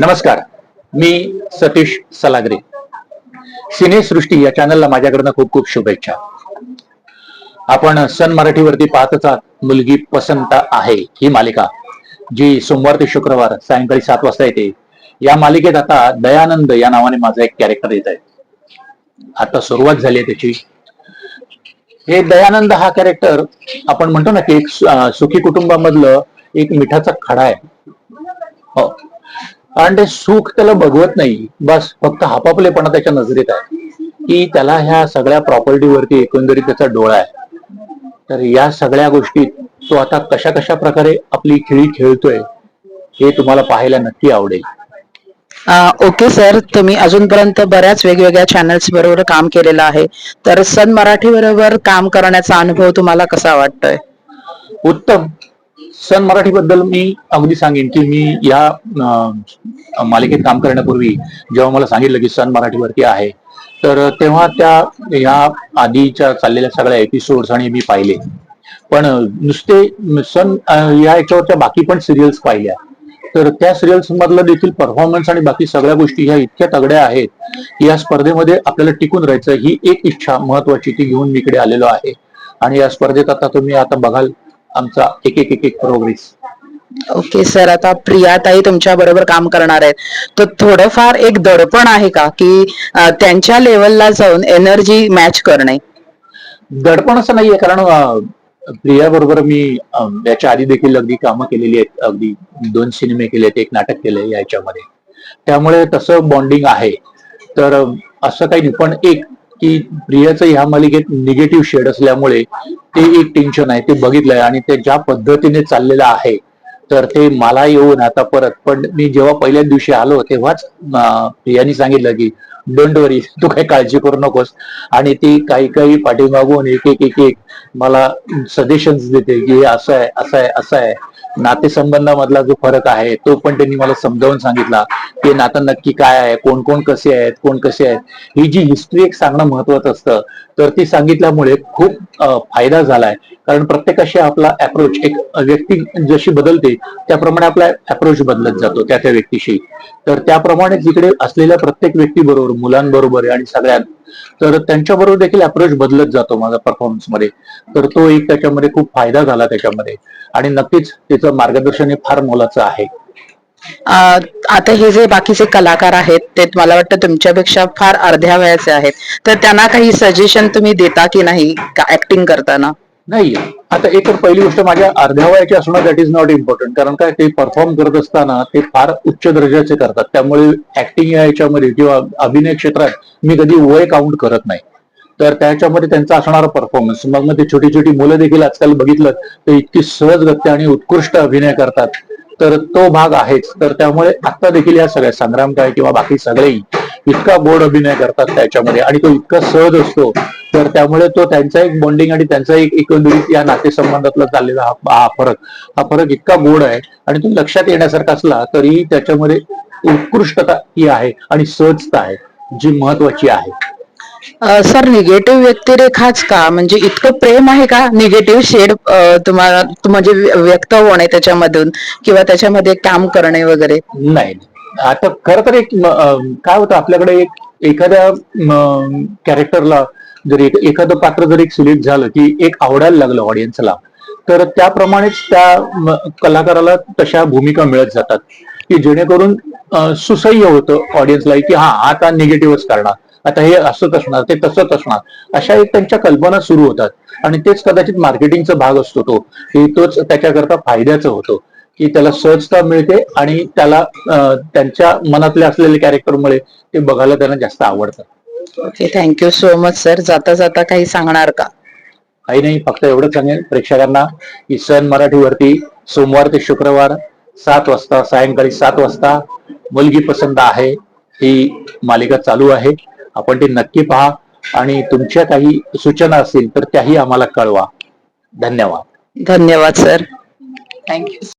नमस्कार. मी सतीश सलागरे. सिनेसृष्टी या चॅनलला माझ्याकडनं खूप खूप शुभेच्छा. आपण सन मराठीवरती पाहतच आहात. मुलगी पसंत आहे ही मालिका जी सोमवार ते शुक्रवार सायंकाळी सात वाजता येते. या मालिकेत आता दयानंद या नावाने माझा एक कॅरेक्टर येत आहे आता सुरुवात झाली आहे त्याची. हे दयानंद हा कॅरेक्टर आपण म्हणतो ना की एक सुखी कुटुंबामधलं एक मिठाचा खडा आहे. हो. आणि ते सुख त्याला बघवत नाही. बस फक्त हापापलेपणा त्याच्या नजरेत आहे. की त्याला ह्या सगळ्या प्रॉपर्टीवरती एकंदरीत त्याचा डोळा आहे. तर या सगळ्या गोष्टीत तो आता कशा कशा प्रकारे आपली खेळी खेळतोय हे तुम्हाला पाहायला नक्की आवडेल. ओके सर तुम्ही अजूनपर्यंत बऱ्याच वेगवेगळ्या चॅनल्स बरोबर काम केलेलं आहे. तर सन मराठी बरोबर काम करण्याचा अनुभव तुम्हाला कसा वाटतोय? उत्तम. सन मराठी बद्दल मी अगदी सांगेन की मी या मालिकेत काम करण्यापूर्वी जेव्हा मला सांगितलं की सन मराठीवरती आहे तर तेव्हा त्या या आधीच्या चाललेल्या सगळ्या एपिसोड्स आणि मी पाहिले. पण नुसते सन या याच्यावरच्या बाकी पण सिरियल्स पाहिल्या. तर त्या सिरियल्स मधलं देखील परफॉर्मन्स आणि बाकी सगळ्या गोष्टी ह्या इतक्या तगड्या आहेत की या स्पर्धेमध्ये आपल्याला टिकून राहायचं ही एक इच्छा महत्वाची ती घेऊन मी इकडे आलेलो आहे. आणि या स्पर्धेत आता तुम्ही आता बघाल आमचा एक एक एक एक प्रोग्रेस ओके सर आता प्रियाताई तुमच्या बरोबर काम करणार आहेत. तर थोडंफार एक दडपण आहे का की अ, त्यांच्या लेवलला जाऊन एनर्जी मॅच करणे? दडपण असं नाहीये कारण प्रिया बरोबर मी अं, याच्या आधी देखील अगदी कामं केलेली आहेत. अगदी दोन सिनेमे केले आहेत एक नाटक केलंय याच्यामध्ये. त्यामुळे तसं बॉन्डिंग आहे. तर अं, असं काही नाही. पण एक की प्रियाचं ह्या मालिकेत निगेटिव्ह शेड असल्यामुळे ते एक टेन्शन आहे ते बघितलंय आणि ते ज्या पद्धतीने चाललेलं आहे तर ते मला येऊन आता परत पण मी जेव्हा पहिल्याच दिवशी आलो तेव्हाच प्रियानी सांगितलं की डोंट वरी तू काही काळजी करू नकोस. आणि ती काही काही पाठीमागून एक एक एक एक मला सजेशन्स देते की हे असं आहे असं आहे असं आहे. नातेसंबंधामधला जो फरक आहे तो पण त्यांनी मला समजावून सांगितला की नातं नक्की काय आहे कोण कोण कसे आहेत कोण कसे आहेत. ही जी हिस्ट्री एक सांगणं महत्वाचं असतं. तर ती सांगितल्यामुळे खूप फायदा झालाय. कारण प्रत्येकाशी आपला अप्रोच एक व्यक्ती जशी बदलते त्याप्रमाणे आपला अप्रोच बदलत जातो त्या त्या व्यक्तीशी. तर त्याप्रमाणे तिकडे असलेल्या प्रत्येक व्यक्तीबरोबर मुलांबरोबर आणि सगळ्यात तर त्यांच्याबरोबर देखील अप्रोच बदलत जातो माझा परफॉर्मन्समध्ये. तर तो एक त्याच्यामध्ये खूप फायदा झाला त्याच्यामध्ये. आणि नक्कीच त्याचं मार्गदर्शन हे फार मोलाचं आहे. आता हे जे बाकीचे कलाकार आहेत ते मला वाटतं तुमच्यापेक्षा फार अर्ध्या वयाचे आहेत. तर त्यांना काही सजेशन तुम्ही देता की नाही ऍक्टिंग करताना? नाही आता एक तर पहिली गोष्ट माझ्या अर्ध्या वयाची असणं दॅट इज नॉट इम्पॉर्टंट कारण काय ते परफॉर्म करत असताना ते फार उच्च दर्जाचे करतात. त्यामुळे ऍक्टिंग या याच्यामध्ये किंवा अभिनय क्षेत्रात मी कधी वय काउंट करत नाही. तर त्याच्यामध्ये त्यांचा असणारा परफॉर्मन्स मग मग ते छोटी छोटी मुलं देखील आजकाल बघितलं तर इतकी सहजगत्या आणि उत्कृष्ट अभिनय करतात. तर तो भाग आहेच. तर त्यामुळे आता देखील या सगळ्या संग्राम काय किंवा बाकी सगळेही इतका गोड अभिनय करतात त्याच्यामध्ये आणि तो इतका सहज असतो. तर त्यामुळे तो त्यांचा एक बॉन्डिंग आणि त्यांचा एक एकंदरीत या नातेसंबंधातला चाललेला हा हा फरक हा फरक इतका गोड आहे आणि तो लक्षात येण्यासारखा असला तरी त्याच्यामध्ये उत्कृष्टता ही आहे आणि सहजता आहे जी महत्वाची आहे. सर निगेटिव्ह व्यक्तिरेखाच का? म्हणजे इतकं प्रेम आहे का? निगेटिव्ह शेड तुम्हाला म्हणजे व्य- व्यक्त होणे त्याच्यामधून किंवा त्याच्यामध्ये काम करणे वगैरे? नाही. आता खर तर एक काय होतं आपल्याकडे एक एखाद्या कॅरेक्टरला जर एक एखादं पात्र जर एक सिलेक्ट झालं की एक आवडायला लागलं ऑडियन्सला तर त्याप्रमाणेच त्या कलाकाराला तशा भूमिका मिळत जातात की जेणेकरून सुसह्य होतं ऑडियन्सला की हा आता निगेटिव्हच करणार आता हे असंच असणार ते तसंच असणार अशा एक त्यांच्या कल्पना सुरू होतात. आणि तेच कदाचित मार्केटिंगचा भाग असतो तो की तोच त्याच्याकरता फायद्याचं होतो. की त्याला सहजता मिळते आणि त्याला त्यांच्या मनातले असलेले कॅरेक्टरमुळे ते बघायला त्यांना जास्त आवडतं. Okay thank you so much sir. जाता जाता काही सांगणार का? काही नाही फक्त एवढंच सांगेन. प्रेक्षकांना की सण मराठीवरती सोमवार ते शुक्रवार सात वाजता सायंकाळी सात वाजता मुलगी पसंत आहे ही मालिका चालू आहे. आपण ती नक्की पहा आणि तुमच्या काही सूचना असतील तर त्याही आम्हाला कळवा. धन्यवाद. धन्यवाद सर. थँक्यू.